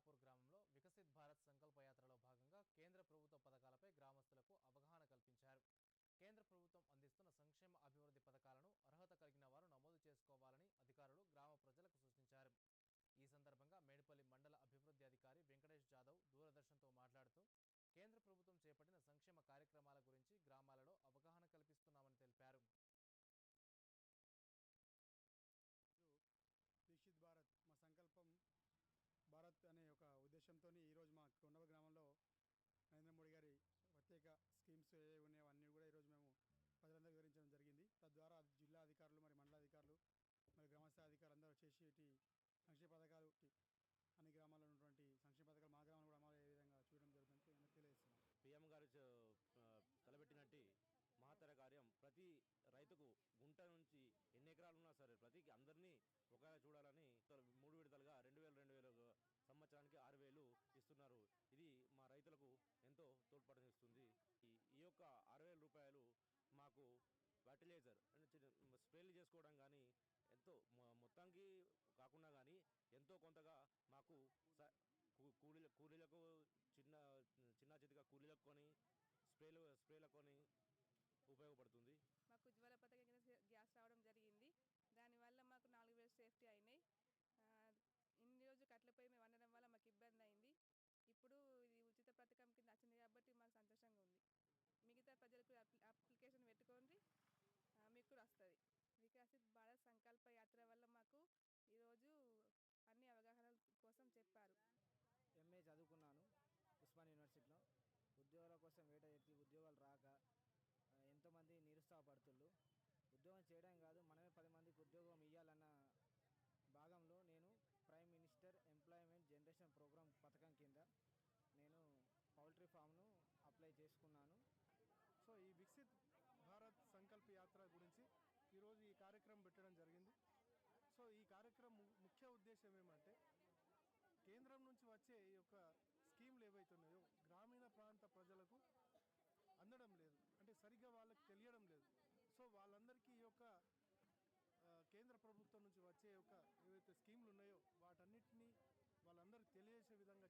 ఖానాపూర్ గ్రామంలో వికసిత్ భారత్ సంకల్ప యాత్రలో భాగంగా కేంద్ర ప్రభుత్వ పథకాలపై గ్రామస్తులకు అవగాహన కల్పించారు. కేంద్ర ప్రభుత్వం అందిస్తున్న సంక్షేమ అభివృద్ధి పథకాలను అర్హత కలిగిన వారు నమోదు చేసుకోవాలని అధికారులు గ్రామ ప్రజలకు సూచించారు. ఈ సందర్భంగా మేడిపల్లి మండల అభివృద్ధి అధికారి వెంకటేష్ జాదవ్ దూరదర్శన్తో మాట్లాడుతూ కేంద్ర ప్రభుత్వం చేపట్టిన సంక్షేమ కార్యక్రమాల గురించి గ్రామాలలో అవగాహన కల్పిస్తున్నామని తెలిపారు వికసిత్ భారత్ మా సంకల్పం భారత్ అనే ఒక ఉద్దేశంతో ఈరోజు మా కొండవ గ్రామంలో నరేంద్ర మోడీ గారి ప్రత్యేక స్కీమ్స్ ఏ ఉన్నాయో అన్నీ కూడా ఈరోజు మేము ప్రజలందరూ వివరించడం జరిగింది. తద్వారా జిల్లా అధికారులు మరి మండల అధికారులు మరి గ్రామస్థాయి అధికారులు అందరూ వచ్చేసి ఇటు సంక్షేమ పథకాలు తోడ్పడనిస్తుంది ఈ ఈ యొక్క ఆరు వేల రూపాయలు మాకు ఫర్టిలైజర్ అంటే స్ప్రేలు చేసుకోవడం కానీ ఎంతో మొత్తానికి కాకుండా కానీ ఎంతో కొంతగా మాకు కూలీల కూలీలకు చిన్న చిన్న చితిగా కూలీలకు కొని స్ప్రేలు స్ప్రేలకు కొని ఉపయోగపడుతుంది. మాకు ఉజ్వల పథకం కింద గ్యాస్ సంకల్ప యాత్ర వల్ల మాకు ఈరోజు అన్ని అవగాహన కోసం చెప్పారు. ఎంఏ చదువుకున్నాను ఉస్మాన్ యూనివర్సిటీలో. ఉద్యోగాల కోసం వేట చెప్పి ఉద్యోగాలు రాక ఎంతోమంది నిరుత్సాహపడుతుళ్ళు. ఉద్యోగం చేయడం కాదు మనమే పది మందికి ఉద్యోగం ఇవ్వాలన్న భాగంలో నేను prime minister employment generation programme పథకం కింద నేను పౌల్ట్రీ ఫామ్ను అప్లై చేసుకున్నాను. సో ఈ వికసిత్ భారత్ సంకల్ప యాత్ర గురించి ఈరోజు ఈ కార్యక్రమం పెట్టడం జరిగింది. సో ఈ కార్యక్రమం ముఖ్య ఉద్దేశం ఏమంటే కేంద్రం నుంచి వచ్చే ఈ యొక్క స్కీమ్లు ఏవైతున్నాయో గ్రామీణ ప్రాంత ప్రజలకు అందడం లేదు. అంటే సరిగ్గా వాళ్ళకి తెలియడం లేదు. సో వాళ్ళందరికీ ఈ యొక్క కేంద్ర ప్రభుత్వం నుంచి వచ్చే యొక్క ఏవైతే స్కీమ్లు ఉన్నాయో వాటన్నిటినీ వాళ్ళందరికీ తెలియజేసే విధంగా